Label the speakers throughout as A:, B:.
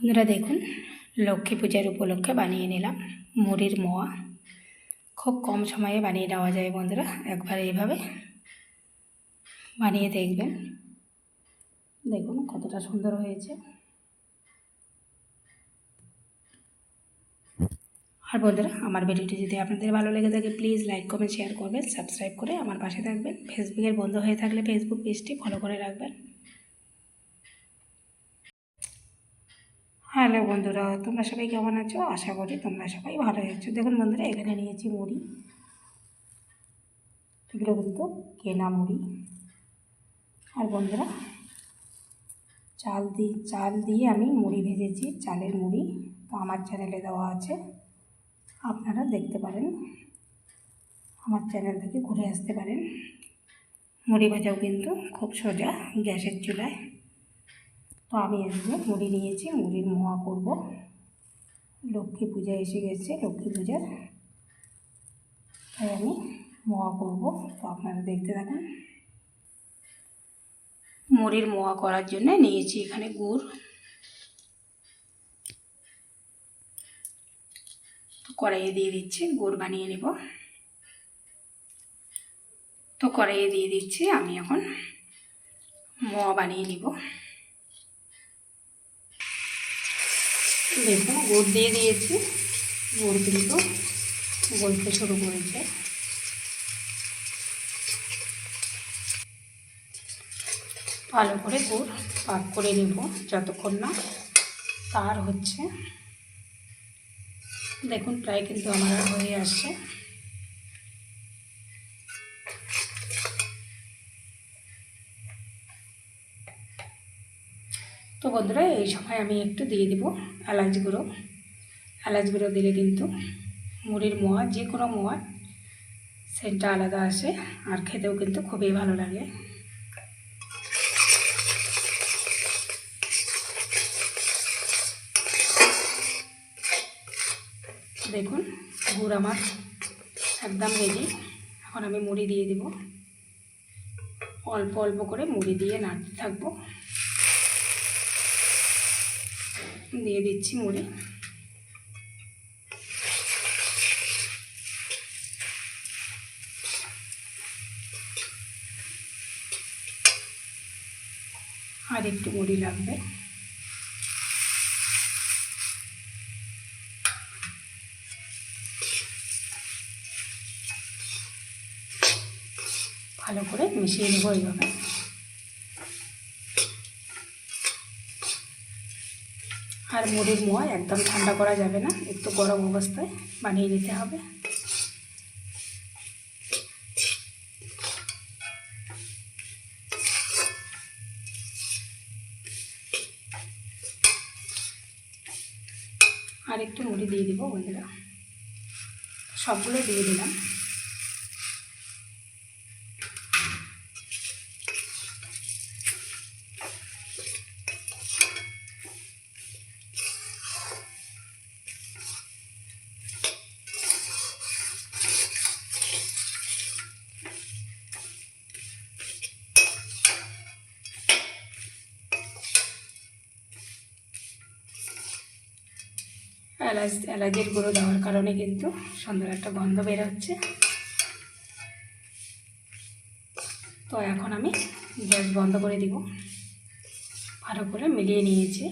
A: বন্ধুরা দেখুন, লক্ষ্মী পূজার উপলক্ষে বানিয়ে নিলাম মুড়ির মোয়া। খুব কম সময়ে বানিয়ে নেওয়া যায় বন্ধুরা, একবার এইভাবে বানিয়ে দেখবেন। দেখুন কতটা সুন্দর হয়েছে। আর বন্ধুরা, আমার ভিডিওটি যদি আপনাদের ভালো লেগে থাকে প্লিজ লাইক কমেন্ট শেয়ার করবেন সাবস্ক্রাইব করে আমার পাশে থাকবেন। ফেসবুকের বন্ধু হয়ে থাকলে ফেসবুক পেজটি ফলো করে রাখবেন। হ্যালো বন্ধুরা, তোমরা সবাই কেমন আছো? আশা করি তোমরা সবাই ভালো আছো। দেখুন বন্ধুরা, এখানে নিয়েছি মুড়ি। এগুলো কিন্তু কেনা মুড়ি। আর বন্ধুরা, চাল দিয়ে চাল দিয়ে আমি মুড়ি ভেজেছি, চালের মুড়ি। তো আমার চ্যানেলে দেওয়া আছে। আপনারা দেখতে পারেন। আমার চ্যানেল থেকে ঘুরে আসতে পারেন। মুড়ি ভাজাও কিন্তু খুব সোজা গ্যাসের চুলায়। তো আমি আজকে মুড়ি নিয়েছি, মুড়ির মোয়া করব। লক্ষ্মী পূজা এসে গেছে, লক্ষ্মী পূজার। তাই আমি মোয়া করব। তো আপনারা দেখতে থাকুন। মুড়ির মোয়া করার জন্য নিয়েছি এখানে গুড়। তো কড়াইয়ে দিয়ে দিচ্ছি, গুড় বানিয়ে নেব। তো কড়াইয়ে দিয়ে দিচ্ছি, আমি এখন মোয়া বানিয়ে নিব। দেখুন গুড় দিয়ে দিয়েছি। গুড় কিন্তু গলতে শুরু করেছে। ভালো করে গুড় পাক করে নেব যতক্ষণ না। তার হচ্ছে, দেখুন প্রায় কিন্তু আমার হয়ে আসছে। তো বন্ধুরা, এই সময় আমি একটু দিয়ে দিব এলাচ গুঁড়ো। এলাচ গুঁড়ো দিলে কিন্তু মুড়ির মোয়া, যে কোনো মোয়া সেন্টটা আলাদা আসে আর খেতেও কিন্তু খুবই ভালো লাগে। দেখুন, গুড় আমার একদম রেডি এখন আমি মুড়ি দিয়ে দিব। অল্প অল্প করে মুড়ি দিয়ে নাড়তে থাকব। দিয়ে দিচ্ছি মুড়ি আর একটু মুড়ি লাগবে। ভালো করে মিশিয়ে নেব এইভাবে। আর মুড়ির মোয়া, একদম ঠান্ডা করা যাবে না, একটু গরম অবস্থায় বানিয়ে নিতে হবে। আর একটু মুড়ি দিয়ে দিব বন্ধুরা। সবগুলো দিয়ে দিলাম। এলাচ এলাচের গুঁড়ো দেওয়ার কারণে কিন্তু সুন্দর একটা গন্ধ বেরোচ্ছে। তো এখন আমি গ্যাস বন্ধ করে দিব। ভালো করে মিলিয়ে নিয়েছি।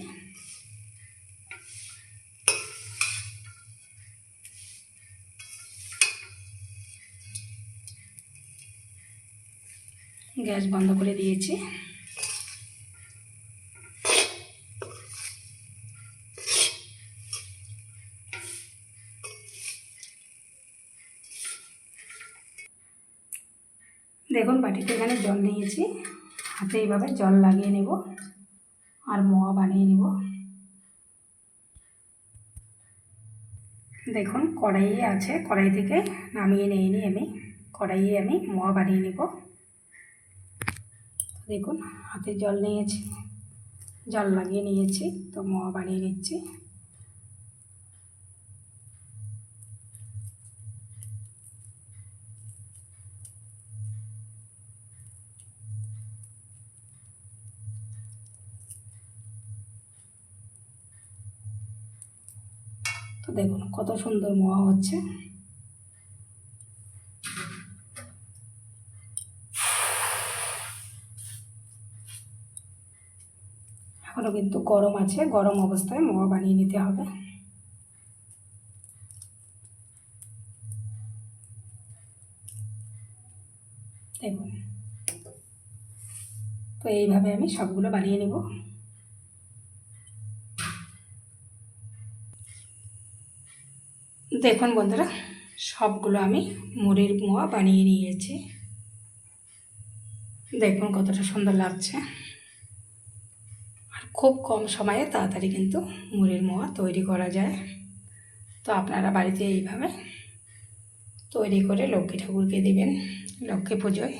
A: গ্যাস বন্ধ করে দিয়েছি। দেখুন বাটিতে এখানে জল নিয়েছি। হাতে এইভাবে জল লাগিয়ে নেব আর মোয়া বানিয়ে নেব। দেখুন কড়াইয়ে আছে, কড়াই থেকে নামিয়ে নিয়ে আমি। কড়াইয়ে আমি মোয়া বানিয়ে নেব। দেখুন হাতে জল নিয়েছি, জল লাগিয়ে নিয়েছি, তো মোয়া বানিয়ে নিচ্ছি। তো দেখুন কত সুন্দর মোয়া হচ্ছে। এখনও কিন্তু গরম আছে, গরম অবস্থায় মোয়া বানিয়ে নিতে হবে। দেখুন। তো এইভাবে আমি সবগুলো বানিয়ে নেব। দেখুন বন্ধুরা, সবগুলো আমি মুড়ির মোয়া বানিয়ে নিয়েছি। দেখুন কতটা সুন্দর লাগছে। আর খুব কম সময়ে তাড়াতাড়ি কিন্তু মুড়ির মোয়া তৈরি করা যায়। তো আপনারা বাড়িতে এইভাবে তৈরি করে লক্ষ্মী ঠাকুরকে দেবেন, লক্ষ্মী পুজোয়।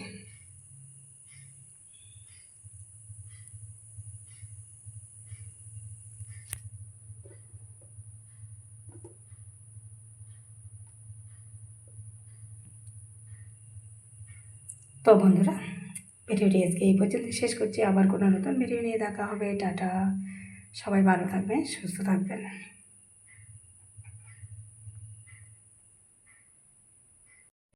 A: তো বন্ধুরা, ভিডিওটি আজকে এই পর্যন্ত শেষ করছি। আবার কোনো নতুন ভিডিও নিয়ে দেখা হবে। টাটা। সবাই ভালো থাকবেন, সুস্থ থাকবেন।